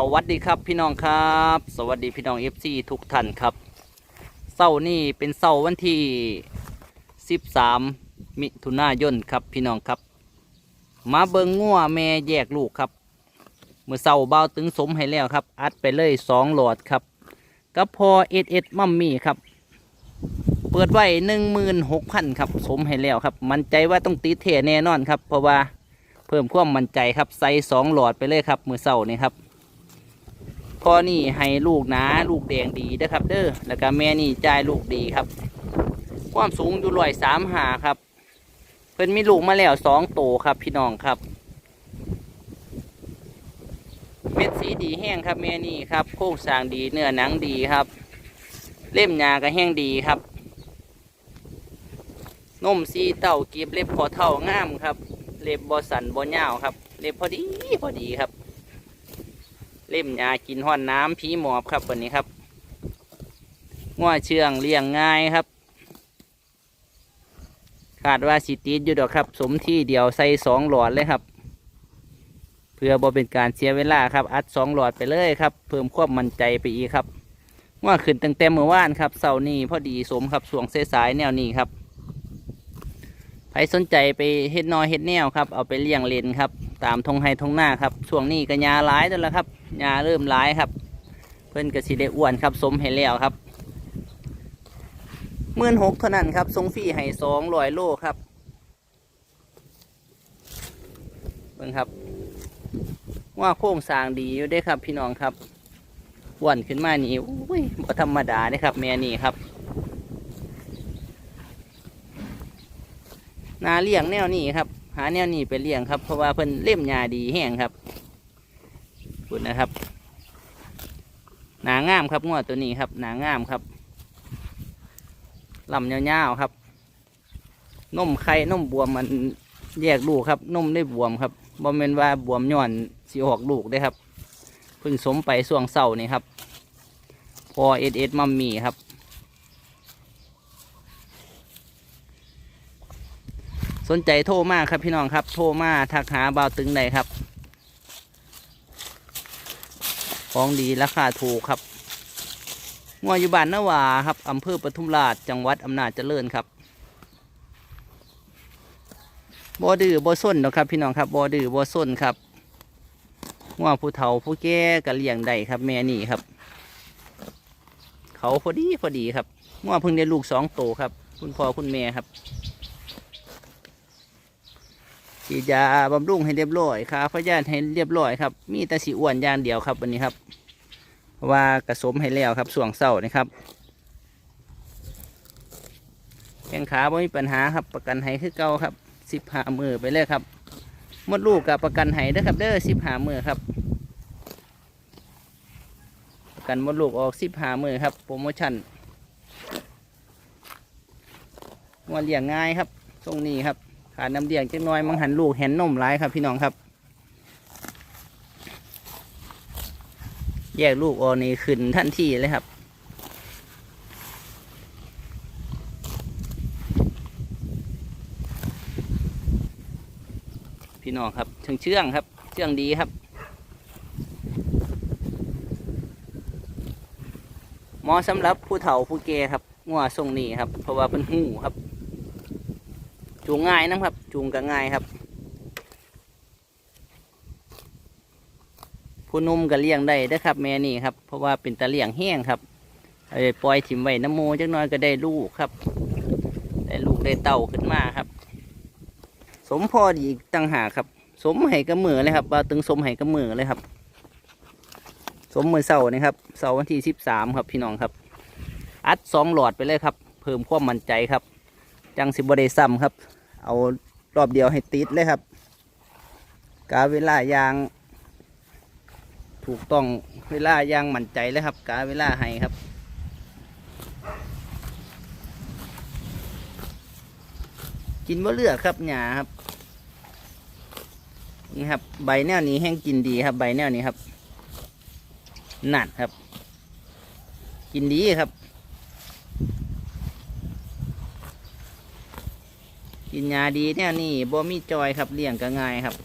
สวัสดีครับพี่น้องครับ สวัสดีพี่น้องเอฟซีทุกท่านครับเสาร์นี้เป็นเสาร์วันที่ 13 มิถุนายนครับพี่น้องครับ มาเบิงงัวแม่แยกลูกครับ เมื่อเสาร์เบาตึงสมให้แล้วครับ อัดไปเลยสองหลอดครับก็พอเอสเอสมัมมี่ครับ เปิดไว้หนึ่งหมื่นหกพันครับ สมให้แล้วครับ มั่นใจว่าต้องติดเทแน่นอนครับ เพราะว่าเพิ่มความมั่นใจครับใส่สองหลอดไปเลยครับมือเสาร์นี่ครับ พอนี่ให้ลูกหนาลูกแดงดีนะครับ เด้อแล้วก็แม่นี่จ่ายลูกดีครับ ความสูงอยู่ร้อยสามหาครับ เพิ่นมีลูกมาแล้วสองโตครับ พี่น้องครับเม็ดสีดีแห้งครับแม่นี่ครับโค้งสร้างดีเนื้อหนังดีครับ เล่มยาก็แห้งดีครับนมสีเต่ากีบเล็บพอเท่างามครับ เล็บบอสันบอนยาครับ เล็บพอดีพอดีครับ ล่มยากินห้อนน้ำผีหมอบครับวันนี้ครับง้อเชื่องเลี้ยงง่ายครับขาดว่าสิติดอยู่ดอกครับ สมที่เดียวใส่สองหลอดเลยครับ เพื่อบ่เป็นการเสียเวลาครับ อัดสองหลอดไปเลยครับ เพิ่มความมั่นใจไปอีกครับว่าขึ้นตั้งแต่เมื่อวานครับเสาร์นี้พอดีสมครับสวงเส้สายแนวนี้ครับใครสนใจไปเฮ็ดนอยเฮ็ดแนวครับ เอาไปเลี้ยงเลนครับ ตามทงไฮทงหน้าครับช่วงนี้ก็ยาร้ายแล้วครับยาเริ่มร้ายครับ เพิ่นก็สิได้อ้วนครับ สมให้แล้วครับหมื่นหกเท่านั้นครับทรงฟรีให้สองร้อยโลครับเบิ่งครับ ว่าโค้งสร้างดีอยู่ได้ครับพี่น้องครับอ้วนขึ้นมานี่อุ้ยบ่ธรรมดาเด้ครับแม่นี่ครับนาเลี้ยงแนวนี้ครับ หาแนวนี้ไปเลี้ยงครับ เพราะว่าเพิ่นเล่มยาดีแห้งครับ พูดนะครับ หนางามครับงวดตัวนี้ครับ หนางามครับลำยาวๆครับนมไข่นมบวมมันแยกลูกครับนมได้บวมครับบ่แม่นว่าบวมย้อนสีออกลูกได้ครับเพิ่งสมไปส่วงเสาร์นี่ครับ พอเอสเอสมัมมี่ครับ สนใจโทรมาครับพี่น้องครับ โทรมาทักหาบ่าวตึงได้ครับ ของดีราคาถูกครับงัวอยู่บ้านนาวาครับอำเภอปทุมราชจังหวัดอำนาจเจริญครับบ่ดื้อบ่ส้นหรอกครับ พี่น้องครับบ่ดื้อบ่ส้นครับงัวผู้เฒ่าผู้แก่ก็เลี้ยงได้ครับ แม่นี่ครับ เขาพอดีพอดีครับงัวเพิ่งได้ลูกสองโตครับ คุณพ่อคุณแม่ครับฉีดยาบำรุงให้เรียบร้อยครับพยาธิให้เรียบร้อยครับ มีแต่สีอ้วนอย่างเดียวครับวันนี้ครับ ว่ากระสมให้แล้วครับส่วงเศร้านะครับแข้งขาไม่มีปัญหาครับประกันให้คือเก่าครับสิบหามือไปเลยครับมดลูกกับประกันให้เด้ครับเด้อสิบหามือครับ ประกันมดลูกออกสิบหามือครับโปรโมชั่นวันเลี้ยงง่ายครับตรงนี้ครับขาดน้ำเลี้ยงจักหน้อยมังหันลูกเห็นนมร้ายครับพี่น้องครับ แยกลูกออกนี่ขึ้นทันทีเลยครับพี่น้องครับเชื่องเชื่องครับ เชื่องดีครับ หมาะสำหรับผู้เฒ่าผู้แก่ครับงัวทรงนี้ครับ เพราะว่าเป็นหูครับ จูงง่ายนะครับ จูงก็ง่ายครับ ผู้นุ่มก็เลี้ยงได้เด้อครับแม่นี่ครับ เพราะว่าเป็นตะเลี้ยงแห้งครับเอาไปล่อยถิ่มไว้น้ำโมจักหน้อยก็ได้ลูกครับ ได้ลูกได้เต่าขึ้นมาครับ สมพอดีอีกตั้งหากครับ สมไห้กระมือเลยครับบาตึงสมไห้กระมือเลยครับ สมมือเสาร์นี่ครับเสาร์วันที่สิบสามครับพี่น้องครับ อัดสองหลอดไปเลยครับ เพิ่มความมั่นใจครับ จังสิบได้ซ้ำครับ เอารอบเดียวให้ติดเลยครับ กาเวลายาง ถูกต้องเวลายางมั่นใจเลยครับกาเวลาให้ครับกินบ่เลือกครับหยาครับนี่ครับ ใบแนวนี้แห้งกินดีครับ ใบแนวนี้ครับหนัดครับ กินดีครับ กินยาดีเนี่ยนี่บ่มีจอยครับเลี้ยงก็ง่ายครับ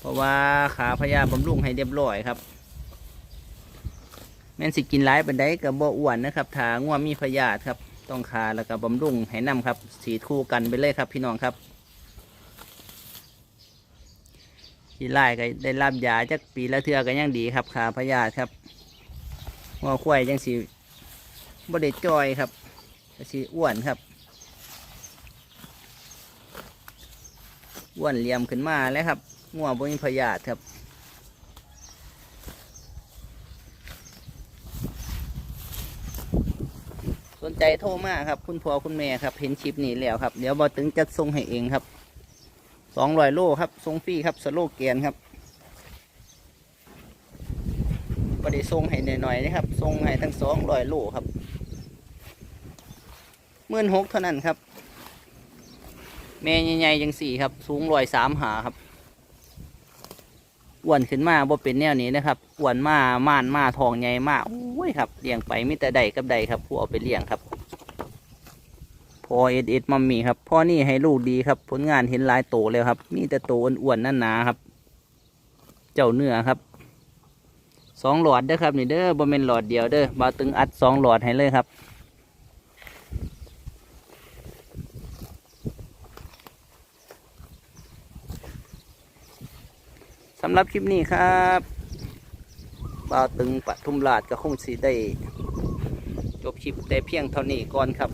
เพราะว่าขาพญาบำรุงให้เรียบร้อยครับ แม่นสิกินหลายปันได้กับบ่อ้วนนะครับถาง่วมีพยาธิครับ ต้องคาแล้วก็บำรุงให้นํครับสีคู่กันไปเลยครับพี่น้องครับที่ไล่ก็ได้รับยาจากปีละเทือก็ยังดีครับขาพยาธิครับงัวควายยังสีบ่ได้จอยครับสีอ้วนครับอ้วนเหลี่ยมขึ้นมาแล้วครับ งัวบ่มีพยาธิครับสนใจโทรมาครับ คุณพ่อคุณแม่ครับเห็นคลิปนี้แล้วครับ เดี๋ยวบอตึงจัดส่งให้เองครับสองร้อยโลครับส่งฟรีครับสโลแกนครับบได้ส่งให้หน่อยๆนะครับส่งให้ทั้งสองร้อยโลครับหมื่นหกเท่านั้นครับ แม่ใหญ่ๆยังสี่ครับ สูงร้อยสามหาครับ อ้วนขึ้นมาบ่เป็นแนวนี้นะครับอ้วนมาม่านมาทองใหญ่มากโอ้ยครับเลี้ยงไปมิแต่ใดกับใดครับ ผู้เอาไปเลี้ยงครับพอเอ็ดเอ็ดมัมมี่ครับพ่อนี่ให้ลูกดีครับ ผลงานเห็นหลายโตแล้วครับ มีแต่โตอ้วนๆนั่นหนาครับ เจ้าเนื้อครับสองหลอดเด้อครับนี่เด้อบ่เป็นหลอดเดียวเด้อบาตึงอัดสองหลอดให้เลยครับ สำหรับคลิปนี้ครับบ่าวตึงปทุมราชก็คงสีได้ จบคลิปได้เพียงเท่านี้ก่อนครับ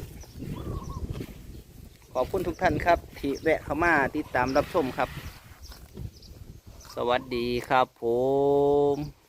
ขอบคุณทุกท่านครับ ที่แวะเข้ามาติดตามรับชมครับ สวัสดีครับผม